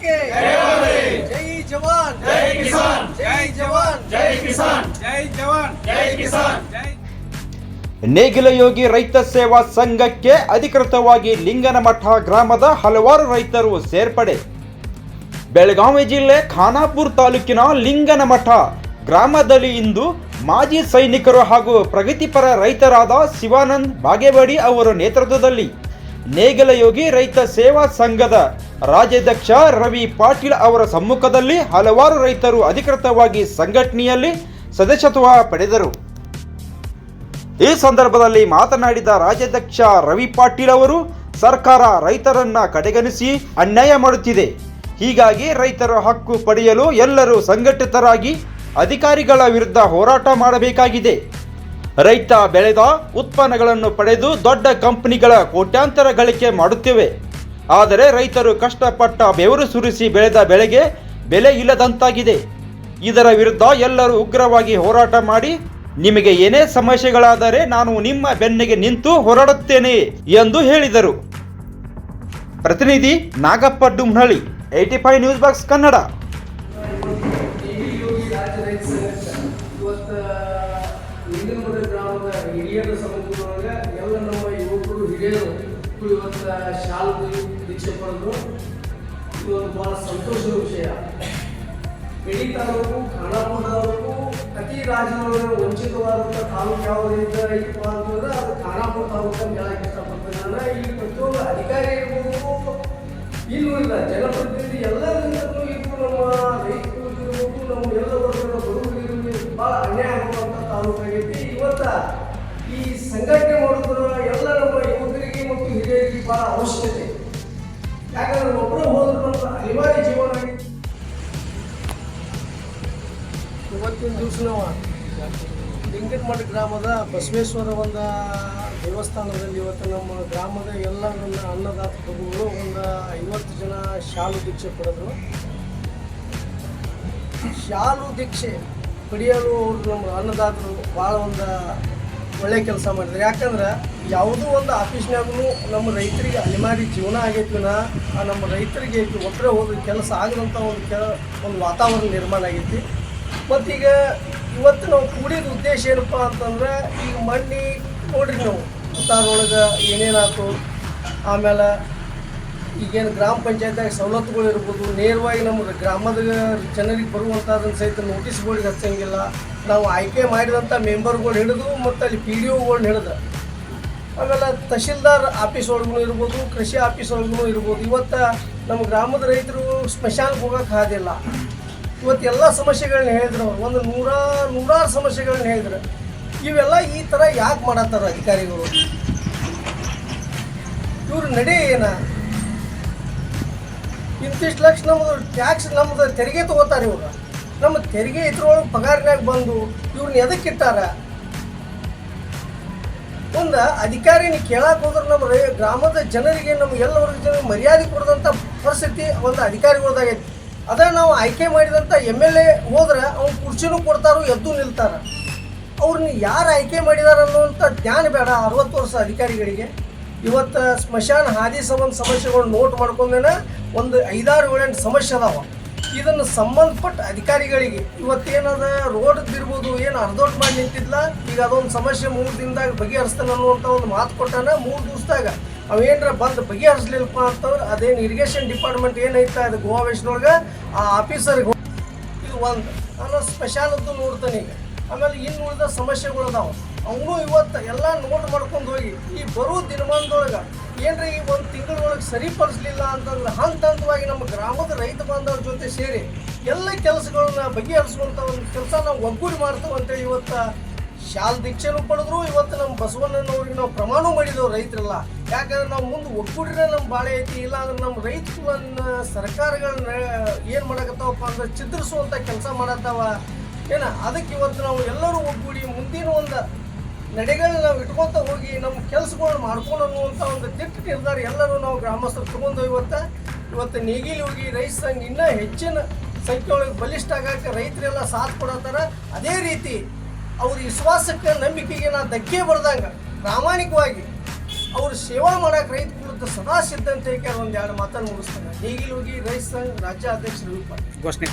ಸಂಘಕ್ಕೆ ಜೈ ಜವಾನ್. ಜೈ ಕಿಸಾನ್. ಜೈ ಜವಾನ್. ಜೈ ಕಿಸಾನ್. ಜೈ ಜವಾನ್. ಜೈ ಕಿಸಾನ್. ನೇಗಿಲ ನೇಗಿಲಯೋಗಿ ರೈತ ಸೇವಾ ಸಂಘಕ್ಕೆ ಅಧಿಕೃತವಾಗಿ ಲಿಂಗನಮಠ ಗ್ರಾಮದ ಹಲವಾರು ರೈತರು ಸೇರ್ಪಡೆ. ಬೆಳಗಾವಿ ಜಿಲ್ಲೆ ಖಾನಾಪುರ ತಾಲೂಕಿನ ಲಿಂಗನಮಠ ಗ್ರಾಮದಲ್ಲಿ ಇಂದು ಮಾಜಿ ಸೈನಿಕರು ಹಾಗೂ ಪ್ರಗತಿಪರ ರೈತರಾದ ಶಿವಾನಂದ್ ಬಾಗೇವಾಡಿ ಅವರ ನೇತೃತ್ವದಲ್ಲಿ ನೇಗಿಲಯೋಗಿ ರೈತ ಸೇವಾ ಸಂಘದ ರಾಜ್ಯಾಧ್ಯಕ್ಷ ರವಿ ಪಾಟೀಲ್ ಅವರ ಸಮ್ಮುಖದಲ್ಲಿ ಹಲವಾರು ರೈತರು ಅಧಿಕೃತವಾಗಿ ಸಂಘಟನೆಯಲ್ಲಿ ಸದಸ್ಯತ್ವ ಪಡೆದರು. ಈ ಸಂದರ್ಭದಲ್ಲಿ ಮಾತನಾಡಿದ ರಾಜ್ಯಾಧ್ಯಕ್ಷ ರವಿ ಪಾಟೀಲ್ ಅವರು, ಸರ್ಕಾರ ರೈತರನ್ನ ಕಡೆಗಣಿಸಿ ಅನ್ಯಾಯ ಮಾಡುತ್ತಿದೆ. ಹೀಗಾಗಿ ರೈತರ ಹಕ್ಕು ಪಡೆಯಲು ಎಲ್ಲರೂ ಸಂಘಟಿತರಾಗಿ ಅಧಿಕಾರಿಗಳ ವಿರುದ್ಧ ಹೋರಾಟ ಮಾಡಬೇಕಾಗಿದೆ. ರೈತ ಬೆಳೆದ ಉತ್ಪನ್ನಗಳನ್ನು ಪಡೆದು ದೊಡ್ಡ ಕಂಪನಿಗಳ ಕೋಟ್ಯಾಂತರ ಗಳಿಕೆ ಮಾಡುತ್ತೇವೆ. ಆದರೆ ರೈತರು ಕಷ್ಟಪಟ್ಟ ಬೆವರು ಸುರಿಸಿ ಬೆಳೆದ ಬೆಳೆಗೆ ಬೆಲೆ ಇಲ್ಲದಂತಾಗಿದೆ. ಇದರ ವಿರುದ್ಧ ಎಲ್ಲರೂ ಉಗ್ರವಾಗಿ ಹೋರಾಟ ಮಾಡಿ, ನಿಮಗೆ ಏನೇ ಸಮಸ್ಯೆಗಳಾದರೆ ನಾನು ನಿಮ್ಮ ಬೆನ್ನಿಗೆ ನಿಂತು ಹೋರಾಡುತ್ತೇನೆ ಎಂದು ಹೇಳಿದರು. ಪ್ರತಿನಿಧಿ Nagappa Dumnalli, eighty five news box Kannada. ಹಿರಿಯರ ಸಮಿತಿಯೊಳಗೆ ಎಲ್ಲ ನಮ್ಮ ಯುವಕರು ಹಿರಿಯರು ಇವತ್ತ ಶಾಲು ದೀಕ್ಷೆ ಪಡೆದು ಒಂದು ಭಾಳ ಸಂತೋಷದ ವಿಷಯ. ಬೆಳಿ ತಾಲೂಕು ಖಾನಾಪುರ ತಾಲೂಕು ಅತಿ ರಾಜ್ಯದೊಳಗೆ ವಂಚಿತವಾದಂಥ ತಾಲೂಕು ಯಾವುದರಿಂದ ಐತಪ್ಪ ಅಂತಂದ್ರೆ ಅದು ಖಾನಾಪುರ ತಾಲೂಕು ಅಂತ ಹೇಳಕ್ಕೆ ಇಷ್ಟಪಡ್ತೇನೆ. ನಾನು ಈ ಪ್ರತಿಯೊಬ್ಬ ಅಧಿಕಾರಿ ಇರ್ಬೋದು, ಇಲ್ಲೂ ಇಲ್ಲ, ಜನಪ್ರತಿನಿಧಿ ಎಲ್ಲರಿಂದ ಇದು ಸಂಘಟನೆ ಮಾಡೋದ್ರ ಎಲ್ಲ ನಮ್ಮ ಯುವಕರಿಗೆ ಮತ್ತು ಹಿರಿಯರಿಗೆ ಬಹಳ ಅವಶ್ಯಕತೆ. ಯಾಕಂದ್ರೆ ಒಬ್ಬರು ಹೋದ್ರೆ ಅನಿವಾರ್ಯ ಜೀವನ ಇವತ್ತಿನ ದಿವಸ ನಾವು ಲಿಂಗನಮಠ ಗ್ರಾಮದ ಬಸವೇಶ್ವರ ಒಂದು ದೇವಸ್ಥಾನದಲ್ಲಿ ಇವತ್ತು ನಮ್ಮ ಗ್ರಾಮದ ಎಲ್ಲ ನನ್ನ ಅನ್ನದಾತ ಪ್ರಭುಗಳು ಒಂದು ಐವತ್ತು ಜನ ಶಾಲು ದೀಕ್ಷೆ ಪಡೆದರು. ಶಾಲು ದೀಕ್ಷೆ ಪಡೆಯಲು ಅವರು ನಮ್ಮ ಅನ್ನದಾತರು ಭಾಳ ಒಂದು ಒಳ್ಳೆ ಕೆಲಸ ಮಾಡಿದ್ರು. ಯಾಕಂದ್ರೆ ಯಾವುದೋ ಒಂದು ಆಫೀಸ್ನಾಗೂ ನಮ್ಮ ರೈತರಿಗೆ ಅಲೆಮಾರಿ ಜೀವನ ಆಗೈತಿ ನಮ್ಮ ರೈತರಿಗೆ ಒಬ್ಬರೇ ಹೋದ್ರೆ ಕೆಲಸ ಆಗದಂಥ ಒಂದು ಕೆಲ, ಒಂದು ವಾತಾವರಣ ನಿರ್ಮಾಣ ಆಗೈತಿ. ಮತ್ತೀಗ ಇವತ್ತು ನಾವು ಕೂಡಿದ ಉದ್ದೇಶ ಏನಪ್ಪ ಅಂತಂದ್ರೆ, ಈಗ ಮಣ್ಣಿ ನೋಡ್ರಿ ನಾವು ಉತ್ತಾರೊಳಗೆ ಏನೇನಾಯ್ತು, ಆಮೇಲೆ ಈಗೇನು ಗ್ರಾಮ ಪಂಚಾಯತ್ಯಾಗ ಸವಲತ್ತುಗಳು ಇರ್ಬೋದು, ನೇರವಾಗಿ ನಮ್ಮ ಗ್ರಾಮದ ಜನರಿಗೆ ಬರುವಂಥದ್ದನ್ನು ಸಹಿತ ನೋಟಿಸ್ಗಳಿಗೆ ಹಚ್ಚಂಗಿಲ್ಲ. ನಾವು ಆಯ್ಕೆ ಮಾಡಿದಂಥ ಮೆಂಬರ್ಗಳು ಹಿಡಿದು ಮತ್ತು ಅಲ್ಲಿ ಪಿ ಡಿ ಒಗಳನ್ನ ಹಿಡಿದು. ಆಮೇಲೆ ತಹಶೀಲ್ದಾರ್ ಆಫೀಸ್ ಒಳಗೂ ಇರ್ಬೋದು, ಕೃಷಿ ಆಫೀಸ್ ಒಳಗೂ ಇರ್ಬೋದು. ಇವತ್ತು ನಮ್ಮ ಗ್ರಾಮದ ರೈತರು ಸ್ಮಶಾನಕ್ಕೆ ಹೋಗೋಕೆ ಹಾದಿಲ್ಲ. ಇವತ್ತು ಎಲ್ಲ ಸಮಸ್ಯೆಗಳನ್ನ ಹೇಳಿದ್ರು ಒಂದು ನೂರ, ನೂರಾರು ಸಮಸ್ಯೆಗಳನ್ನ ಹೇಳಿದ್ರು. ಇವೆಲ್ಲ ಈ ಥರ ಯಾಕೆ ಮಾಡತ್ತಾರ ಅಧಿಕಾರಿಗಳು? ಇವ್ರ ನಡೆ ಏನ? ಇಂತಿಷ್ಟು ಲಕ್ಷ ನಮ್ಮದು ಟ್ಯಾಕ್ಸ್ ನಮ್ಮದು ತೆರಿಗೆ ತಗೋತಾರೆ ಇವ್ರು. ನಮ್ಮ ತೆರಿಗೆ ಇದ್ರೊಳಗೆ ಪಗಾರನಾಗ ಬಂದು ಇವ್ರನ್ನ ಎದಕ್ಕೆ ಇಟ್ಟಾರ? ಒಂದು ಅಧಿಕಾರಿನ ಕೇಳಕ್ಕೆ ಹೋದ್ರೆ ನಮ್ಮ ಗ್ರಾಮದ ಜನರಿಗೆ ನಮ್ಮ ಎಲ್ಲ ವರ್ಗದ ಮರ್ಯಾದೆ ಕೊಡದಂಥ ಪರಿಸ್ಥಿತಿ ಒಂದು ಅಧಿಕಾರಿಗಳದಾಗೈತಿ ಅದ ನಾವು ಆಯ್ಕೆ ಮಾಡಿದಂಥ ಎಂ ಎಲ್ ಎ ಹೋದ್ರೆ ಅವ್ನು ಕುರ್ಚಿನೂ ಕೊಡ್ತಾರೋ, ಎದ್ದು ನಿಲ್ತಾರ. ಅವ್ರನ್ನ ಯಾರು ಆಯ್ಕೆ ಮಾಡಿದಾರ ಅನ್ನುವಂಥ ಜ್ಞಾನ ಬೇಡ ಅರವತ್ತು ವರ್ಷ ಅಧಿಕಾರಿಗಳಿಗೆ. ಇವತ್ತು ಸ್ಮಶಾನ ಹಾದಿ ಸಂಬಂಧ ಸಮಸ್ಯೆಗಳು ನೋಟ್ ಮಾಡ್ಕೊಂಡೇನೆ ಒಂದು ಐದಾರು ಏಳೆಂಟು ಸಮಸ್ಯೆ ಅದಾವ. ಇದನ್ನು ಸಂಬಂಧಪಟ್ಟ ಅಧಿಕಾರಿಗಳಿಗೆ ಇವತ್ತೇನದ ರೋಡ್ ಇರ್ಬೋದು ಏನು ಅರ್ಧೋಟ್ ಮಾಡಿ ನಿಂತಿದ್ಲ, ಈಗ ಅದೊಂದು ಸಮಸ್ಯೆ ಮೂರು ದಿನದಾಗ ಬಗೆಹರಿಸ್ತಾನೆ ಅನ್ನುವಂಥ ಒಂದು ಮಾತು ಕೊಟ್ಟಾನ ಮೂರು ದಿವಸದಾಗ. ಅವೇನರ ಬಂದು ಬಗೆಹರಿಸ್ಲಿಲ್ಲಪ್ಪ ಅಂತಂದ್ರೆ ಅದೇನು ಇರಿಗೇಷನ್ ಡಿಪಾರ್ಟ್ಮೆಂಟ್ ಏನೈತೆ ಅದು ಗೋವಾ ವೆಸ್ಟ್ನೊಳಗೆ ಆ ಆಫೀಸರ್ಗೆ ಇದು ಒಂದು. ನಾನು ಸ್ಪೆಷಾಲದ್ದು ನೋಡ್ತಾನೆ ಈಗ. ಆಮೇಲೆ ಇನ್ನು ಉಳಿದ ಸಮಸ್ಯೆಗಳು ಅದಾವ. ಅವನು ಇವತ್ತು ಎಲ್ಲ ನೋಟ್ ಮಾಡ್ಕೊಂಡು ಹೋಗಿ, ಈ ಬರೋ ದಿನಮಾನದೊಳಗೆ ಏನ್ರ ಈ ಒಂದು ತಿಂಗಳೊಳಗೆ ಸರಿಪಡಿಸ್ಲಿಲ್ಲ ಅಂತಂದ್ರೆ ಹಂತ ಹಂತವಾಗಿ ನಮ್ಮ ಗ್ರಾಮದ ರೈತ ಬಾಂಧವ್ರ ಜೊತೆ ಸೇರಿ ಎಲ್ಲ ಕೆಲಸಗಳನ್ನ ಬಗೆಹರಿಸುವಂಥ ಒಂದು ಕೆಲಸ ನಾವು ಒಗ್ಗೂಡಿ ಮಾಡ್ತೇವೆ ಇವತ್ತು ಶಾಲ್ ದೀಕ್ಷೆನೂ ಪಡೆದ್ರು. ಇವತ್ತು ನಮ್ಮ ಬಸವಣ್ಣನವ್ರಿಗೆ ನಾವು ಪ್ರಮಾಣ ಮಾಡಿದೆವು ರೈತರೆಲ್ಲ. ಯಾಕಂದ್ರೆ ನಾವು ಮುಂದೆ ಒಗ್ಗೂಡಿನ ನಮ್ಮ ಬಾಳೆ ಐತಿ, ಇಲ್ಲ ಅಂದ್ರೆ ನಮ್ಮ ರೈತರನ್ನ ಸರ್ಕಾರಗಳನ್ನ ಏನು ಮಾಡಕತ್ತಾವಪ್ಪ ಅಂದ್ರೆ ಚಿತ್ರಿಸುವಂಥ ಕೆಲಸ ಮಾಡತ್ತಾವ. ಏನ, ಅದಕ್ಕೆ ಇವತ್ತು ನಾವು ಎಲ್ಲರೂ ಒಗ್ಗೂಡಿ ಮುಂದಿನ ಒಂದು ನಡೆಗಳನ್ನ ನಾವು ಇಟ್ಕೊತ ಹೋಗಿ ನಮ್ಮ ಕೆಲಸಗಳನ್ನ ಮಾಡ್ಕೊಂಡು ಅನ್ನುವಂಥ ಒಂದು ದಿಟ್ಟ ನಿರ್ಧಾರ ಎಲ್ಲರೂ ನಾವು ಗ್ರಾಮಸ್ಥರು ತಗೊಂಡು ಇವತ್ತು ಇವತ್ತು ನೇಗಿಲಿ ಹೋಗಿ ರೈಸ್ ಸಂಘ ಇನ್ನೂ ಹೆಚ್ಚಿನ ಸಂಖ್ಯೆ ಒಳಗೆ ಬಲಿಷ್ಠ ಆಗಕ್ಕೆ ರೈತರೆಲ್ಲ ಸಾಥ್ ಕೊಡತ್ತಾರ. ಅದೇ ರೀತಿ ಅವ್ರ ವಿಶ್ವಾಸಕ್ಕೆ ನಂಬಿಕೆಗೆ ನಾ ಧಕ್ಕೆ ಬರ್ದಂಗೆ ಪ್ರಾಮಾಣಿಕವಾಗಿ ಅವ್ರು ಸೇವಾ ಮಾಡಕ್ಕೆ ರೈತ ಕುರಿತು ಸದಾ ಸಿದ್ಧಂತೆ ಒಂದ್ ಎರಡು ಮಾತನ್ನು ಮುಗಿಸ್ತಾನೆ. ನೇಗಿಲು ಹೋಗಿ ರೈಸ್ ಸಂಘ ರಾಜ್ಯ ಅಧ್ಯಕ್ಷ ರವಿ ಘೋಷಣೆ